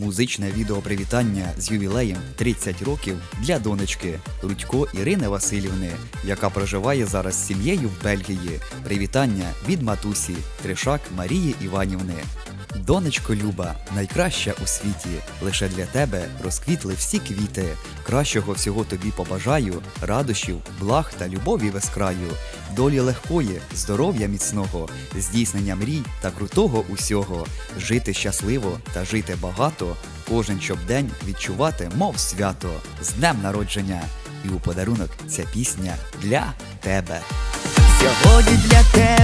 Музичне відео привітання з ювілеєм 30 років для донечки Рудько Ірини Васильівни, яка проживає зараз з сім'єю в Бельгії. Привітання від матусі Тришак Марії Іванівни. Донечко Люба, найкраща у світі. Лише для тебе розквітли всі квіти. Кращого всього тобі побажаю, радощів, благ та любові без краю, долі легкої, здоров'я міцного, здійснення мрій та крутого усього, жити щасливо та жити багато, кожен щоб день відчувати, мов свято, з днем народження. І у подарунок ця пісня для тебе. Сьогодні для тебе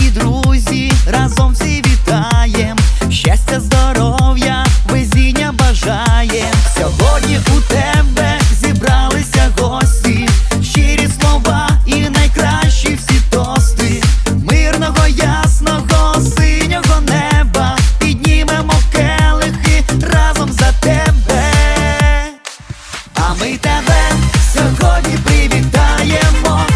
і друзі разом всі вітаєм. Щастя, здоров'я, везіння бажаєм. Сьогодні у тебе зібралися гості, щирі слова і найкращі всі тости. Мирного, ясного, синього неба піднімемо келихи разом за тебе. А ми тебе сьогодні привітаємо,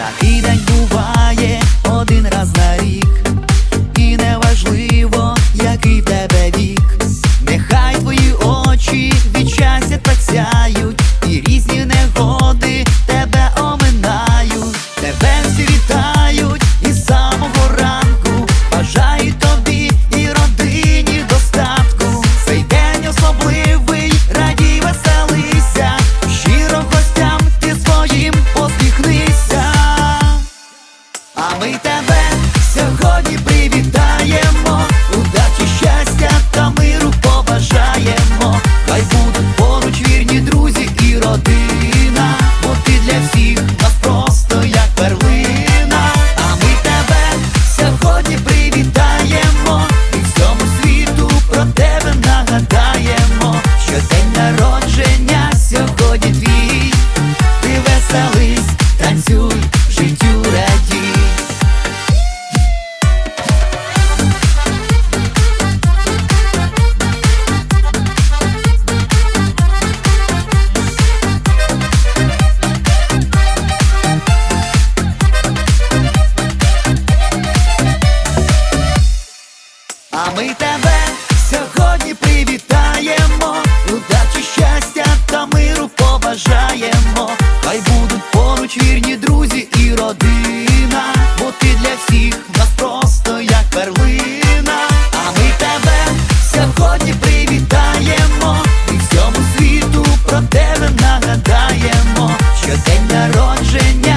Такий день буває один раз на рік, ми тебе сьогодні ми тебе сьогодні привітаємо, удачі, щастя та миру побажаємо. Хай будуть поруч вірні друзі і родина, бо ти для всіх нас просто як перлина. А ми тебе сьогодні привітаємо, і всьому світу про тебе нагадаємо, що день народження